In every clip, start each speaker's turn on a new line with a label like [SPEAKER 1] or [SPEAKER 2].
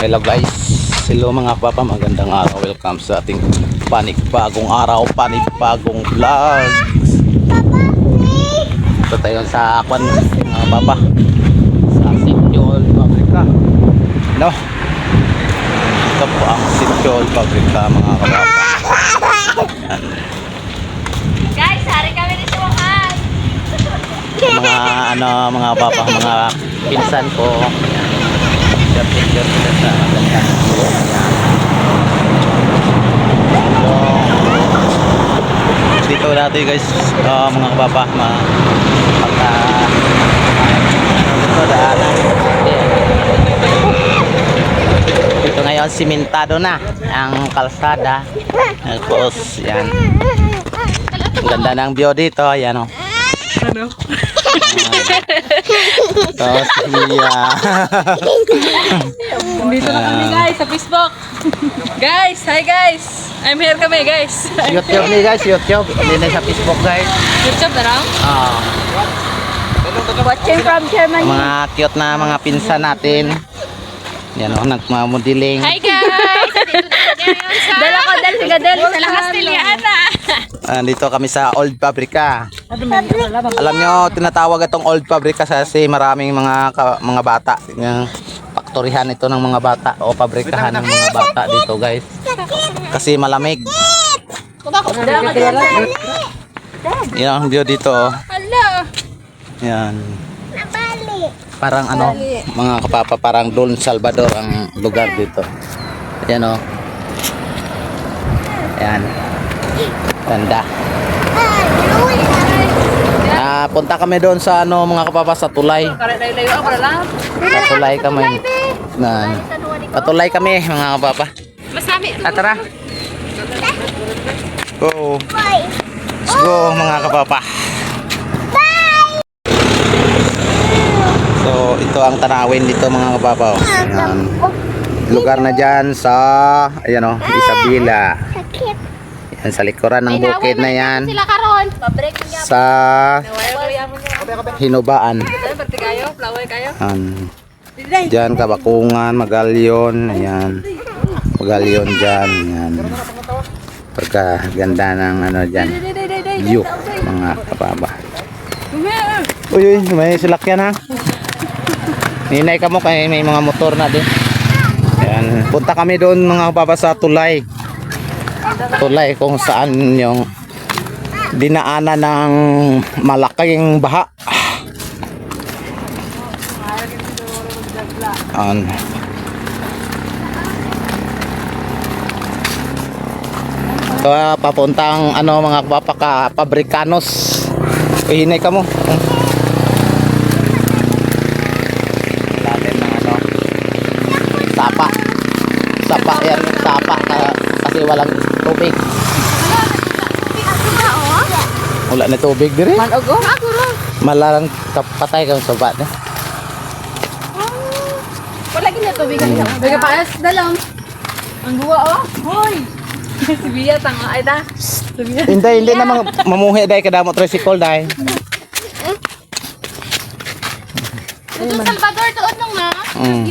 [SPEAKER 1] Hello guys, hello mga papa, magandang araw. Welcome sa ating panibagong araw, panibagong vlog. Ito tayo sa Akwan, mga papa. Sa Sintiol Pabrika. No? Ito po ang Sintiol Pabrika, mga kapapa.
[SPEAKER 2] Guys, hari kami ni Suhan.
[SPEAKER 1] Mga ano, mga papa, mga pinsan ko. Yan. Picture sila sa. So, dito natin guys. Uh, mga kababa ma pagka dito daanan. Dito ngayon simentado na ang kalsada. Tapos yan ang ganda ng view dito. Yan o
[SPEAKER 2] Ano?
[SPEAKER 1] Tapos yeah.
[SPEAKER 2] Dito na kami guys sa Facebook. guys, hi guys. I'm here kami guys.
[SPEAKER 1] YouTube ni guys YouTube hindi na sa Facebook guys
[SPEAKER 2] YouTube na lang.
[SPEAKER 1] Ah.
[SPEAKER 2] Watching from Germany.
[SPEAKER 1] mga cute na mga pinsan natin yan o nagmamodeling
[SPEAKER 2] Hi guys. Dala ko dal si Gadel sa lakas Tiliana.
[SPEAKER 1] Ah, dito kami sa Old Pabrika. Alam nyo, tinatawag itong Old Pabrika kasi maraming mga ka- mga bata. Yung faktorihan ito ng mga bata o pabrikahan ng mga bata dito guys. Kasi malamig. Yan ang view dito. Oh.
[SPEAKER 2] Hello.
[SPEAKER 1] Yan. Parang ano, mga kapapa, parang Don Salvador ang lugar dito. Yan o. Yan. Ganda. Ah, punta kami doon sa ano mga kapapa sa tulay. Tulay kami. Na, patulay kami mga kapapa.
[SPEAKER 2] Masami.
[SPEAKER 1] Ah, tara. Go. Let's go mga kapapa. So, ito ang tanawin dito mga kapapa. oh. Ayan. Lugar na dyan sa, ayan o, Isabela. Yan, sa likuran ng bukid na yan.
[SPEAKER 2] Sila karon.
[SPEAKER 1] Sa Hinubaan. Yan. Diyan, Kabakungan, Magalyon. Ayan. Magalyon dyan. Yan. Pagka ganda ng ano dyan. View, mga kapaba. Uy, uy, may silakyan ha. Ninay ka mo kay may mga motor na din. Ayan. Punta kami doon mga kapaba sa Tulay. Tulay kung saan yung dinaanan ng malaking baha. An. So, ah, papuntang ano mga kapapaka pabrikanos. Ihinay ka mo. Lalim ng ano. Sapa. Sapa yan, sapa ka- kasi walang tubig. Wala na tubig dire.
[SPEAKER 2] Manogo? Ako ron.
[SPEAKER 1] Malarang kapatay kang sobat. Eh.
[SPEAKER 2] Wala gina tubig kanina. Baga paas dalam. Ang guwa oh. Hoy. si Bia tanga ay Bia.
[SPEAKER 1] Hindi, hindi na mga mamuhi dahil kadamo tricycle dahil.
[SPEAKER 2] Ito Salvador tuod nung na.
[SPEAKER 1] Mm.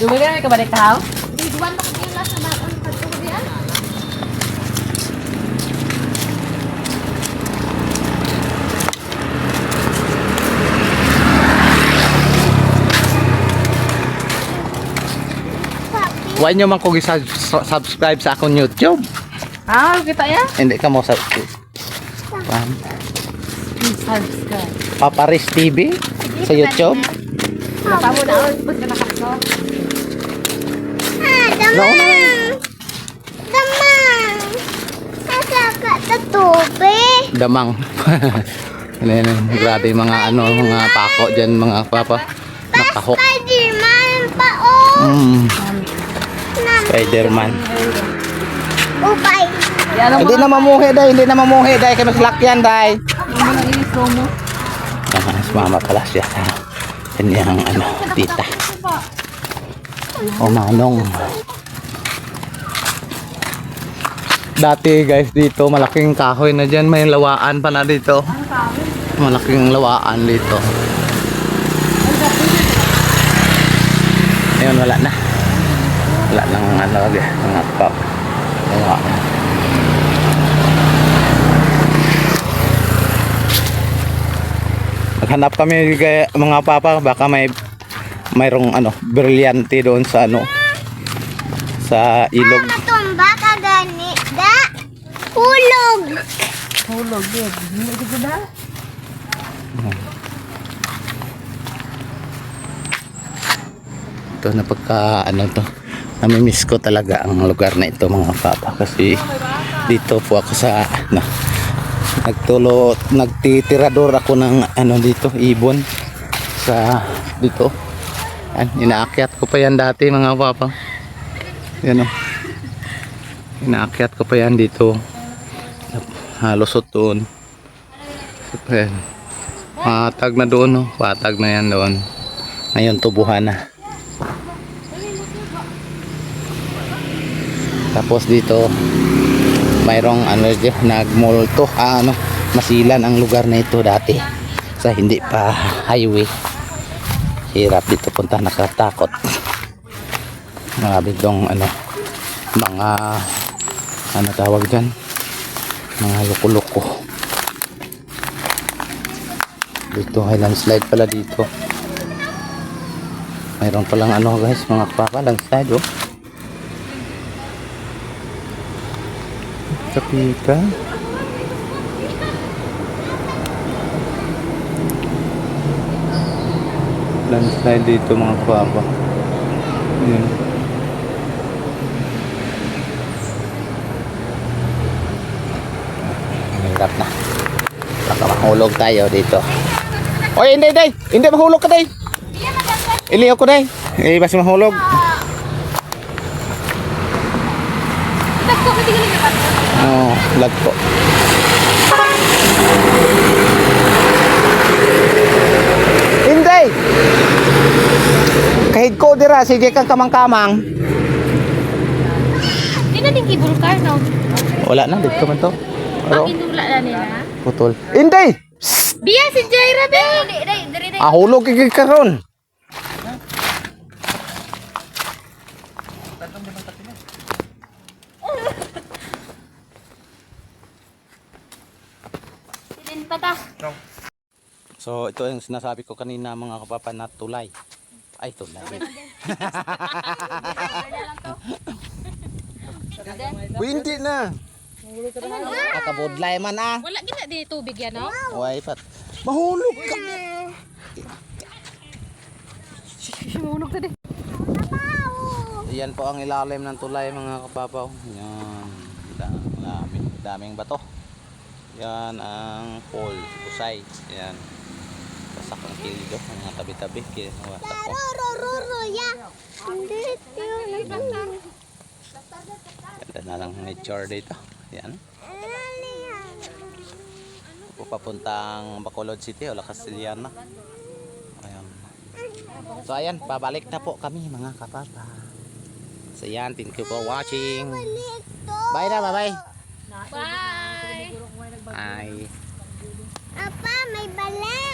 [SPEAKER 2] Dumaga na may kabalik ka
[SPEAKER 3] Iguan ko din last na baon pagtuko diyan.
[SPEAKER 1] Huwag nyo man kong subscribe sa akong YouTube.
[SPEAKER 2] Ah, kita ya.
[SPEAKER 1] Hindi ka mo sa... Pan.
[SPEAKER 2] Subscribe.
[SPEAKER 1] Paparis TV sa YouTube.
[SPEAKER 2] Tamo na ako pag nakakso.
[SPEAKER 3] Ah, damang! Damang! Nasa ka sa tubig.
[SPEAKER 1] Damang. Ano yan, grabe mga ano, mga pako dyan, mga papa. Nakahok.
[SPEAKER 3] Spiderman pa oh!
[SPEAKER 1] Mm, Spiderman.
[SPEAKER 2] ang
[SPEAKER 1] Hindi na mamuhi dahil, hindi na mamuhi
[SPEAKER 2] nang inis mo.
[SPEAKER 1] Ah, si mama pala siya. Kanyang ano, tita. O manong. Dati guys dito malaking kahoy na dyan. May lawaan pa na dito. Malaking lawaan dito. Ngayon wala na. Wala nang ano, mga pop. Wala na. Maghanap kami kay mga papa baka may mayroong ano, brilyante doon sa ano sa ilog.
[SPEAKER 3] Matumba ka gani. Da. Hulog.
[SPEAKER 2] Hulog, yun. Hindi ko na.
[SPEAKER 1] Ito na pagka ano to. Namimiss ko talaga ang lugar na ito mga papa kasi dito po ako sa ano, nagtulo nagtitirador ako ng ano dito ibon sa dito. Yan, inaakyat ko pa yan dati mga papa. Yan o. Inaakyat ko pa yan dito. Halos doon. Yan. Patag na doon, no? Patag na yan doon. Ngayon tubuhan na. Tapos dito mayroong ano dyan, nagmulto, ah, ano, masilan ang lugar na ito dati sa hindi pa highway. Hirap dito punta nakatakot. Mga bigong ano, mga ano tawag dyan, mga loko-loko. Dito ay landslide pala dito. Mayroon palang ano guys, mga papa landslide oh. Kapika. Landslide dito mga papa. Ayan. Mahirap na. Baka mahulog tayo dito. Oy, hindi, hindi. Hindi mahulog ka, day. Iliyo ko, day. Eh, basta mahulog.
[SPEAKER 2] Nagko, hindi ka
[SPEAKER 1] oh, lag po. Hindi! Kahit ko dira, sige kang kamang-kamang.
[SPEAKER 2] Hindi na din cable car, no?
[SPEAKER 1] Wala na, dito man to.
[SPEAKER 2] Ang inula na nila.
[SPEAKER 1] putol. Hindi!
[SPEAKER 2] Biya si Jaira, be! Dali, dali, dali, dali.
[SPEAKER 1] Ah, hulog kikik karon.
[SPEAKER 2] Silin pa ta.
[SPEAKER 1] So, ito yung sinasabi ko kanina mga kapapa na tulay. Ay, tulay. Hindi na. Kakabudlay man ah.
[SPEAKER 2] Wala gina di tubig yan, no?
[SPEAKER 1] Uy, pat. Mahulog ka.
[SPEAKER 2] Sumunog ka din.
[SPEAKER 1] Yan po ang ilalim ng tulay mga kapapaw. Yan. Da- Daming, daming bato. Yan ang pole, usay. Yan. Wasak ang kildo, mga tabi-tabi.
[SPEAKER 3] Hindi. Hindi.
[SPEAKER 1] Ganda na lang nature dito. Yan. Papuntang Bacolod City o La Castellana. Ayan. So ayan, babalik na po kami mga kapapa. So yan, thank you for watching. Bye na, bye bye.
[SPEAKER 2] Bye!
[SPEAKER 1] Bye.
[SPEAKER 3] Apa, may balay.